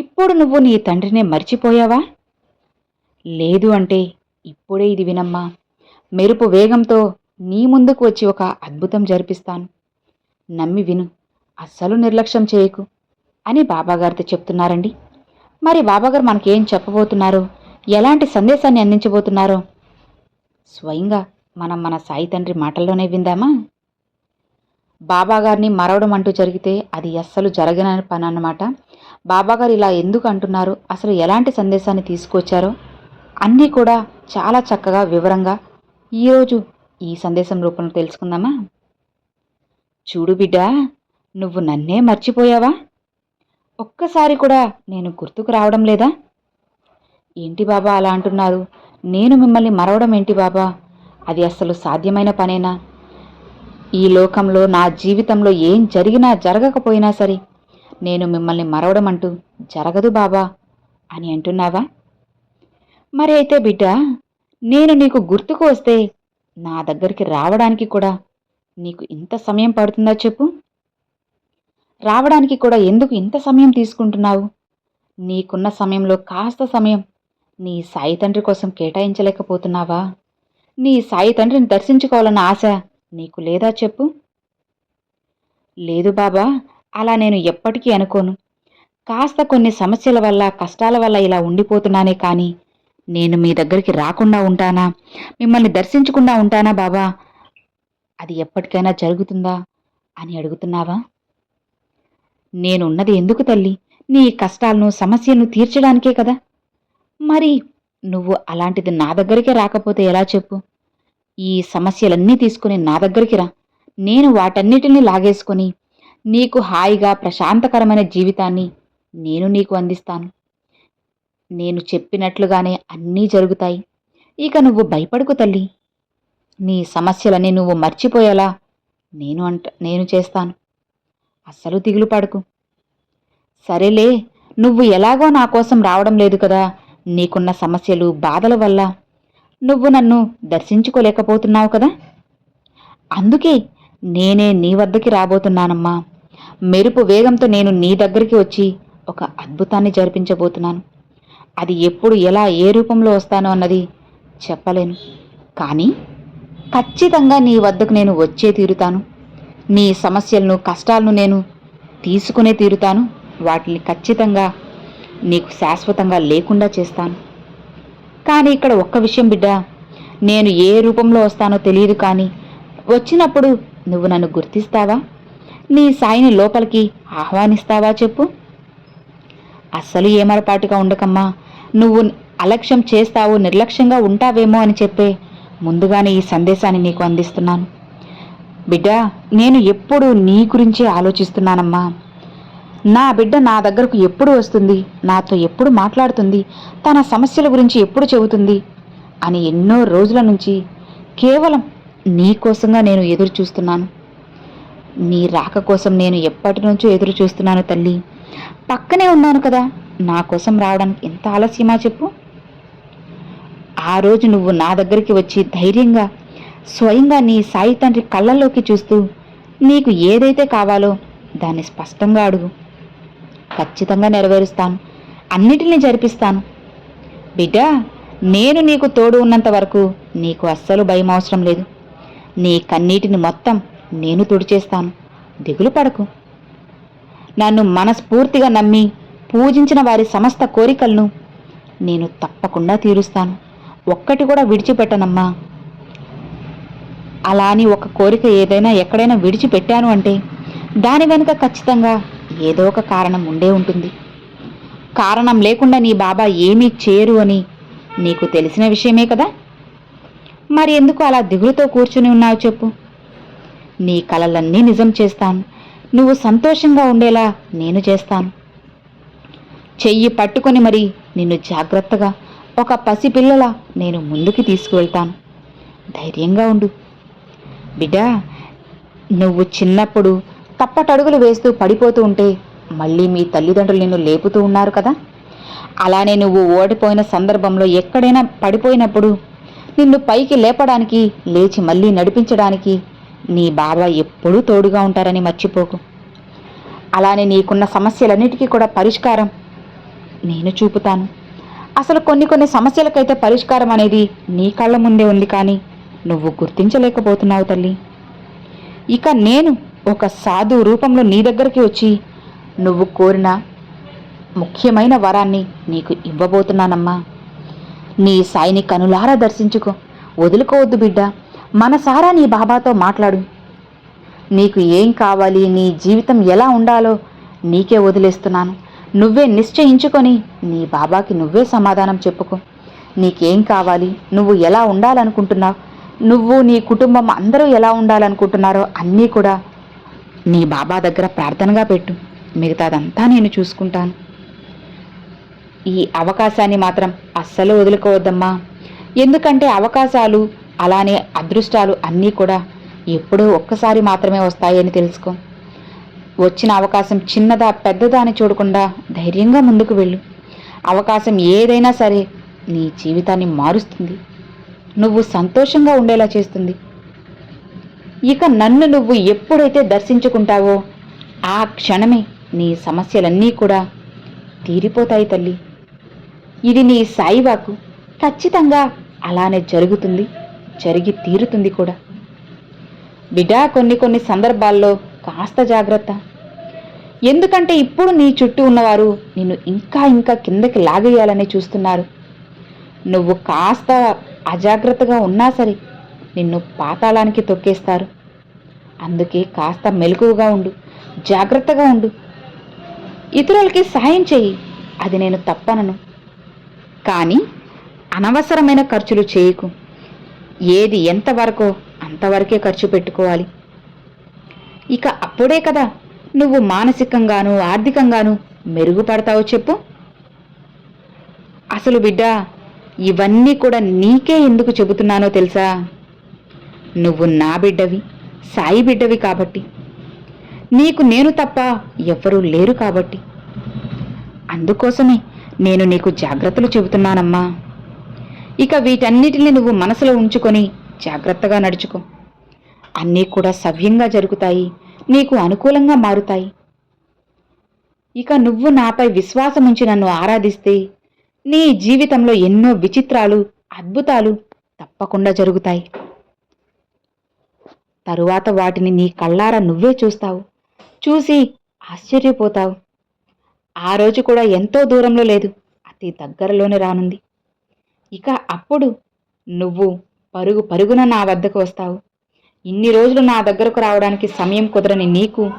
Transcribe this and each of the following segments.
ఇప్పుడు నువ్వు నీ తండ్రినే మర్చిపోయావా? లేదు అంటే ఇప్పుడే ఇది వినమ్మా. మెరుపు వేగంతో నీ ముందుకు వచ్చి ఒక అద్భుతం జరిపిస్తాను. నమ్మి విను అస్సలు నిర్లక్ష్యం చేయకు అని బాబాగారితో చెప్తున్నారండి. మరి బాబాగారు మనకేం చెప్పబోతున్నారో ఎలాంటి సందేశాన్ని అందించబోతున్నారో స్వయంగా మనం మన సాయి తండ్రి మాటల్లోనే విందామా? బాబాగారిని మరవడం అంటూ జరిగితే అది అస్సలు జరగని పని అన్నమాట. బాబాగారు ఇలా ఎందుకు అంటున్నారు? అసలు ఎలాంటి సందేశాన్ని తీసుకొచ్చారో? అన్నీ కూడా చాలా చక్కగా వివరంగా ఈరోజు ఈ సందేశం రూపంలో తెలుసుకుందామా? చూడు బిడ్డా నువ్వు నన్నే మర్చిపోయావా? ఒక్కసారి కూడా నేను గుర్తుకు రావడం లేదా? ఏంటి బాబా అలా అంటున్నారు? నేను మిమ్మల్ని మరవడం ఏంటి బాబా? అది అస్సలు సాధ్యమైన పనేనా? ఈ లోకంలో నా జీవితంలో ఏం జరిగినా జరగకపోయినా సరే నేను మిమ్మల్ని మరవడం అంటూ జరగదు బాబా అని అంటున్నావా? మరి అయితే బిడ్డ నేను నీకు గుర్తుకు వస్తే నా దగ్గరికి రావడానికి కూడా నీకు ఇంత సమయం పడుతుందా చెప్పు? రావడానికి కూడా ఎందుకు ఇంత సమయం తీసుకుంటున్నావు? నీకున్న సమయంలో కాస్త సమయం నీ సాయి తండ్రి కోసం కేటాయించలేకపోతున్నావా? నీ సాయి తండ్రిని దర్శించుకోవాలన్న ఆశ నీకు లేదా చెప్పు? లేదు బాబా అలా నేను ఎప్పటికీ అనుకోను. కాస్త కొన్ని సమస్యల వల్ల కష్టాల వల్ల ఇలా ఉండిపోతున్నానే కానీ నేను మీ దగ్గరికి రాకుండా ఉంటానా? మిమ్మల్ని దర్శించకుండా ఉంటానా బాబా? అది ఎప్పటికైనా జరుగుతుందా? అని అడుగుతున్నావా? నేనున్నది ఎందుకు తల్లి? నీ కష్టాలను సమస్యలను తీర్చడానికే కదా. మరి నువ్వు అలాంటిది నా దగ్గరికే రాకపోతే ఎలా చెప్పు? ఈ సమస్యలన్నీ తీసుకుని నా దగ్గరికి రా. నేను వాటన్నిటిని లాగేసుకొని నీకు హాయిగా ప్రశాంతకరమైన జీవితాన్ని నేను నీకు అందిస్తాను. నేను చెప్పినట్లుగానే అన్నీ జరుగుతాయి. ఇక నువ్వు భయపడుకు తల్లి. నీ సమస్యలని నువ్వు మర్చిపోయేలా నేను అంట నేను చేస్తాను. అస్సలు దిగులు పడకు. సరేలే నువ్వు ఎలాగో నా కోసం రావడం లేదు కదా నీకున్న సమస్యలు బాధల వల్ల. నువ్వు నన్ను దర్శించుకోలేకపోతున్నావు కదా? అందుకే నేనే నీ వద్దకి రాబోతున్నానమ్మా. మెరుపు వేగంతో నేను నీ దగ్గరికి వచ్చి ఒక అద్భుతాన్ని జరిపించబోతున్నాను. అది ఎప్పుడు ఎలా ఏ రూపంలో వస్తానో అన్నది చెప్పలేను. కానీ ఖచ్చితంగా నీ వద్దకు నేను వచ్చే తీరుతాను. నీ సమస్యలను కష్టాలను నేను తీసుకునే తీరుతాను. వాటిని ఖచ్చితంగా నీకు శాశ్వతంగా లేకుండా చేస్తాను. కానీ ఇక్కడ ఒక్క విషయం బిడ్డ నేను ఏ రూపంలో వస్తానో తెలియదు కానీ వచ్చినప్పుడు నువ్వు నన్ను గుర్తిస్తావా? నీ సాయిని లోపలికి ఆహ్వానిస్తావా చెప్పు? అస్సలు ఏమరపాటుగా ఉండకమ్మా. నువ్వు అలక్ష్యం చేస్తావు నిర్లక్ష్యంగా ఉంటావేమో అని చెప్పే ముందుగానే ఈ సందేశాన్ని నీకు అందిస్తున్నాను. బిడ్డ నేను ఎప్పుడు నీ గురించే ఆలోచిస్తున్నానమ్మా. నా బిడ్డ నా దగ్గరకు ఎప్పుడు వస్తుంది? నాతో ఎప్పుడు మాట్లాడుతుంది? తన సమస్యల గురించి ఎప్పుడు చెబుతుంది? అని ఎన్నో రోజుల నుంచి కేవలం నీ కోసంగా నేను ఎదురు చూస్తున్నాను నీ రాక కోసం నేను ఎప్పటి నుంచో ఎదురు చూస్తున్నాను తల్లి. పక్కనే ఉన్నాను కదా నా కోసం రావడానికి ఎంత ఆలస్యమా చెప్పు. ఆ రోజు నువ్వు నా దగ్గరికి వచ్చి ధైర్యంగా స్వయంగా నీ సాయి తండ్రి కళ్ళల్లోకి చూస్తూ నీకు ఏదైతే కావాలో దాన్ని స్పష్టంగా అడుగు. ఖచ్చితంగా నెరవేరుస్తాను అన్నిటినీ జరిపిస్తాను. బిడ్డ నేను నీకు తోడు ఉన్నంత వరకు నీకు అస్సలు భయం అవసరం లేదు. నీ కన్నీటిని మొత్తం నేను తుడిచేస్తాను దిగులు పడకు. నన్ను మనస్ఫూర్తిగా నమ్మి పూజించిన వారి సమస్త కోరికలను నేను తప్పకుండా తీరుస్తాను. ఒక్కటి కూడా విడిచిపెట్టనమ్మా. అలా అని ఒక కోరిక ఏదైనా ఎక్కడైనా విడిచిపెట్టాను అంటే దాని వెనుక ఖచ్చితంగా ఏదో ఒక కారణం ఉండే ఉంటుంది. కారణం లేకుండా నీ బాబా ఏమీ చేయరు అని నీకు తెలిసిన విషయమే కదా? మరి ఎందుకు అలా దిగులుతో కూర్చుని ఉన్నావు చెప్పు. నీ కలలన్నీ నిజం చేస్తాను. నువ్వు సంతోషంగా ఉండేలా నేను చేస్తాను. చెయ్యి పట్టుకొని మరి నిన్ను జాగ్రత్తగా ఒక పసిపిల్లల నేను ముందుకి తీసుకువెళ్తాను. ధైర్యంగా ఉండు. బిడ్డా నువ్వు చిన్నప్పుడు తప్పటడుగులు వేస్తూ పడిపోతూ ఉంటే మళ్ళీ మీ తల్లిదండ్రులు నిన్ను లేపుతూ ఉన్నారు కదా? అలానే నువ్వు ఓడిపోయిన సందర్భంలో ఎక్కడైనా పడిపోయినప్పుడు నిన్ను పైకి లేపడానికి లేచి మళ్ళీ నడిపించడానికి నీ బాబా ఎప్పుడూ తోడుగా ఉంటారని మర్చిపోకు. అలానే నీకున్న సమస్యలన్నిటికీ కూడా పరిష్కారం నేను చూపుతాను. అసలు కొన్ని కొన్ని సమస్యలకైతే పరిష్కారం అనేది నీ కళ్ళ ముందే ఉంది కానీ నువ్వు గుర్తించలేకపోతున్నావు తల్లి. ఇక నేను ఒక సాధు రూపంలో నీ దగ్గరికి వచ్చి నువ్వు కోరిన ముఖ్యమైన వరాన్ని నీకు ఇవ్వబోతున్నానమ్మా. నీ సాయిని కనులారా దర్శించుకో. వదులుకోవద్దు బిడ్డ. మనసారా నీ బాబాతో మాట్లాడు. నీకు ఏం కావాలి నీ జీవితం ఎలా ఉండాలో నీకే వదిలేస్తున్నాను. నువ్వే నిశ్చయించుకొని నీ బాబాకి నువ్వే సమాధానం చెప్పుకో. నీకేం కావాలి నువ్వు ఎలా ఉండాలనుకుంటున్నావు నువ్వు నీ కుటుంబం అందరూ ఎలా ఉండాలనుకుంటున్నారో అన్నీ కూడా నీ బాబా దగ్గర ప్రార్థనగా పెట్టు. మిగతాదంతా నేను చూసుకుంటాను. ఈ అవకాశాన్ని మాత్రం అస్సలు వదులుకోవద్దమ్మా. ఎందుకంటే అవకాశాలు అలానే అదృష్టాలు అన్నీ కూడా ఎప్పుడూ ఒక్కసారి మాత్రమే వస్తాయని తెలుసుకో. వచ్చిన అవకాశం చిన్నదా పెద్దదా అని చూడకుండా ధైర్యంగా ముందుకు వెళ్ళు. అవకాశం ఏదైనా సరే నీ జీవితాన్ని మారుస్తుంది. నువ్వు సంతోషంగా ఉండేలా చేస్తుంది. ఇక నన్ను నువ్వు ఎప్పుడైతే దర్శించుకుంటావో ఆ క్షణమే నీ సమస్యలన్నీ కూడా తీరిపోతాయి తల్లి. ఇది నీ సాయిబాకు ఖచ్చితంగా అలానే జరుగుతుంది. జరిగి తీరుతుంది కూడా. బిడా కొన్ని కొన్ని సందర్భాల్లో కాస్త జాగ్రత్త. ఎందుకంటే ఇప్పుడు నీ చుట్టూ ఉన్నవారు నిన్ను ఇంకా ఇంకా కిందకి లాగేయాలని చూస్తున్నారు. నువ్వు కాస్త అజాగ్రత్తగా ఉన్నా సరే నిన్ను పాతాళానికి తొక్కేస్తారు. అందుకే కాస్త మెలకువగా ఉండు జాగ్రత్తగా ఉండు. ఇతరులకి సహాయం చెయ్యి అది నేను తప్పనను. కానీ అనవసరమైన ఖర్చులు చేయకు. ఏది ఎంతవరకో అంతవరకే ఖర్చు పెట్టుకోవాలి? ఇక అప్పుడే కదా నువ్వు మానసికంగాను ఆర్థికంగాను మెరుగుపడతావు చెప్పు. అసలు బిడ్డ ఇవన్నీ కూడా నీకే ఎందుకు చెబుతున్నానో తెలుసా? నువ్వు నా బిడ్డవి సాయి బిడ్డవి కాబట్టి. నీకు నేను తప్ప ఎవ్వరూ లేరు కాబట్టి. అందుకోసమే నేను నీకు జాగ్రత్తలు చెబుతున్నానమ్మా. ఇక వీటన్నిటిని నువ్వు మనసులో ఉంచుకొని జాగ్రత్తగా నడుచుకో. అన్నీ కూడా సవ్యంగా జరుగుతాయి. నీకు అనుకూలంగా మారుతాయి. ఇక నువ్వు నాపై విశ్వాసం ఉంచి నన్ను ఆరాధిస్తే నీ జీవితంలో ఎన్నో విచిత్రాలు అద్భుతాలు తప్పకుండా జరుగుతాయి. తరువాత వాటిని నీ కళ్ళారా నువ్వే చూస్తావు. చూసి ఆశ్చర్యపోతావు. ఆ రోజు కూడా ఎంతో దూరంలో లేదు. అతి దగ్గరలోనే రానుంది. ఇక అప్పుడు నువ్వు పరుగు పరుగున నా వద్దకు వస్తావు. ఇన్ని రోజులు నా దగ్గరకు రావడానికి సమయం కుదరని నీకు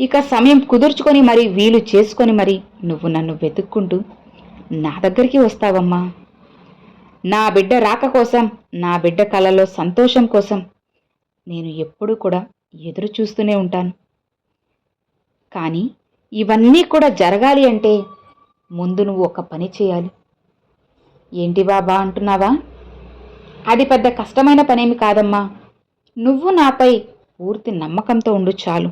ఇక సమయం కుదుర్చుకొని మరి వీలు చేసుకొని మరి నువ్వు నన్ను వెతుక్కుంటూ నా దగ్గరికి వస్తావమ్మా. నా బిడ్డ రాక కోసం నా బిడ్డ కళలో సంతోషం కోసం నేను ఎప్పుడూ కూడా ఎదురు చూస్తూనే ఉంటాను. కానీ ఇవన్నీ కూడా జరగాలి అంటే ముందు నువ్వు ఒక పని చేయాలి. ఏంటి బాబా అంటున్నావా? అది పెద్ద కష్టమైన పనేమి కాదమ్మా. నువ్వు నాపై పూర్తి నమ్మకంతో ఉండు చాలు.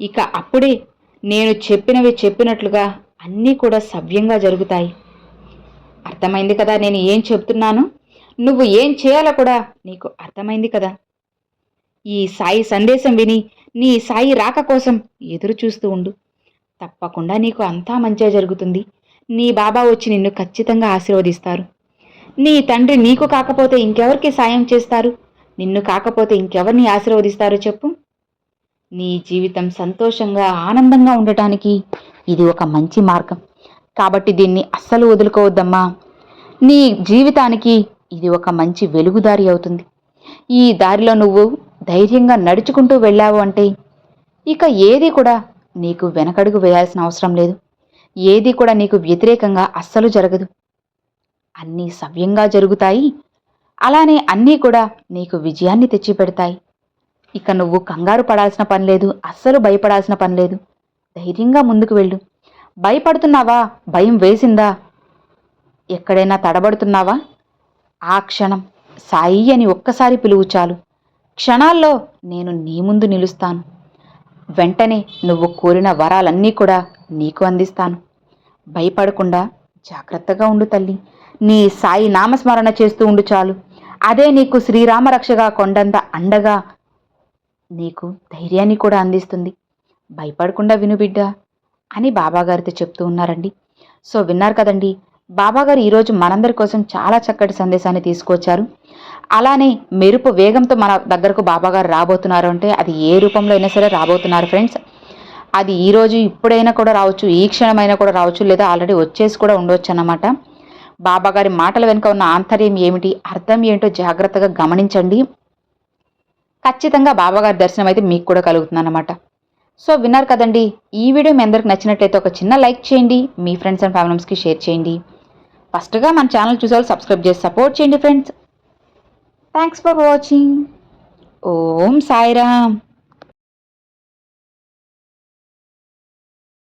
ఇక అప్పుడే నేను చెప్పినవి చెప్పినట్లుగా అన్నీ కూడా సవ్యంగా జరుగుతాయి. అర్థమైంది కదా నేను ఏం చెప్తున్నాను? నువ్వు ఏం చేయాలో కూడా నీకు అర్థమైంది కదా. ఈ సాయి సందేశం విని నీ సాయి రాక కోసం ఎదురు చూస్తూ ఉండు. తప్పకుండా నీకు అంతా మంచిగా జరుగుతుంది. నీ బాబా వచ్చి నిన్ను ఖచ్చితంగా ఆశీర్వదిస్తారు. నీ తండ్రి నీకు కాకపోతే ఇంకెవరికి సాయం చేస్తారు? నిన్ను కాకపోతే ఇంకెవరిని ఆశీర్వదిస్తారు చెప్పు? నీ జీవితం సంతోషంగా ఆనందంగా ఉండటానికి ఇది ఒక మంచి మార్గం. కాబట్టి దీన్ని అస్సలు వదులుకోవద్దమ్మా. నీ జీవితానికి ఇది ఒక మంచి వెలుగుదారి అవుతుంది. ఈ దారిలో నువ్వు ధైర్యంగా నడుచుకుంటూ వెళ్ళావు అంటే ఇక ఏది కూడా నీకు వెనకడుగు వేయాల్సిన అవసరం లేదు. ఏది కూడా నీకు వ్యతిరేకంగా అస్సలు జరగదు. అన్నీ సవ్యంగా జరుగుతాయి. అలానే అన్నీ కూడా నీకు విజయాన్ని తెచ్చిపెడతాయి. ఇక నువ్వు కంగారు పడాల్సిన పని లేదు అస్సలు భయపడాల్సిన పని లేదు. ధైర్యంగా ముందుకు వెళ్ళు. భయపడుతున్నావా? భయం వేసిందా? ఎక్కడైనా తడబడుతున్నావా? ఆ క్షణం సాయి అని ఒక్కసారి పిలువు చాలు. క్షణాల్లో నేను నీ ముందు నిలుస్తాను. వెంటనే నువ్వు కోరిన వరాలన్నీ కూడా నీకు అందిస్తాను. భయపడకుండా జాగ్రత్తగా ఉండు తల్లి. నీ సాయి నామస్మరణ చేస్తూ ఉండు చాలు. అదే నీకు శ్రీరామరక్షగా కొండంత అండగా నీకు ధైర్యాన్ని కూడా అందిస్తుంది. భయపడకుండా విను బిడ్డ అని బాబాగారితో చెప్తూ ఉన్నారండి. సో విన్నారు కదండి బాబాగారు ఈరోజు మనందరి కోసం చాలా చక్కటి సందేశాన్ని తీసుకొచ్చారు. అలానే మెరుపు వేగంతో మన దగ్గరకు బాబాగారు రాబోతున్నారు అంటే అది ఏ రూపంలో అయినా సరే రాబోతున్నారు ఫ్రెండ్స్. అది ఈరోజు ఇప్పుడైనా కూడా రావచ్చు ఈ క్షణమైనా కూడా రావచ్చు లేదా ఆల్రెడీ వచ్చేసి కూడా ఉండవచ్చు అన్నమాట. బాబాగారి మాటల వెనుక ఉన్న ఆంతర్యం ఏమిటి అర్థం ఏంటో జాగ్రత్తగా గమనించండి. ఖచ్చితంగా బాబాగారి దర్శనం అయితే మీకు కూడా కలుగుతుందన్నమాట సో విన్నారు కదండి ఈ వీడియో మీ అందరికి నచ్చినట్లయితే ఒక చిన్న లైక్ చేయండి మీ ఫ్రెండ్స్ అండ్ ఫ్యామిలీస్కి షేర్ చేయండి. ఫస్ట్గా మన ఛానల్ చూసేవాళ్ళు సబ్స్క్రైబ్ చేసి సపోర్ట్ చేయండి friends. Thanks for watching. Om Sairam.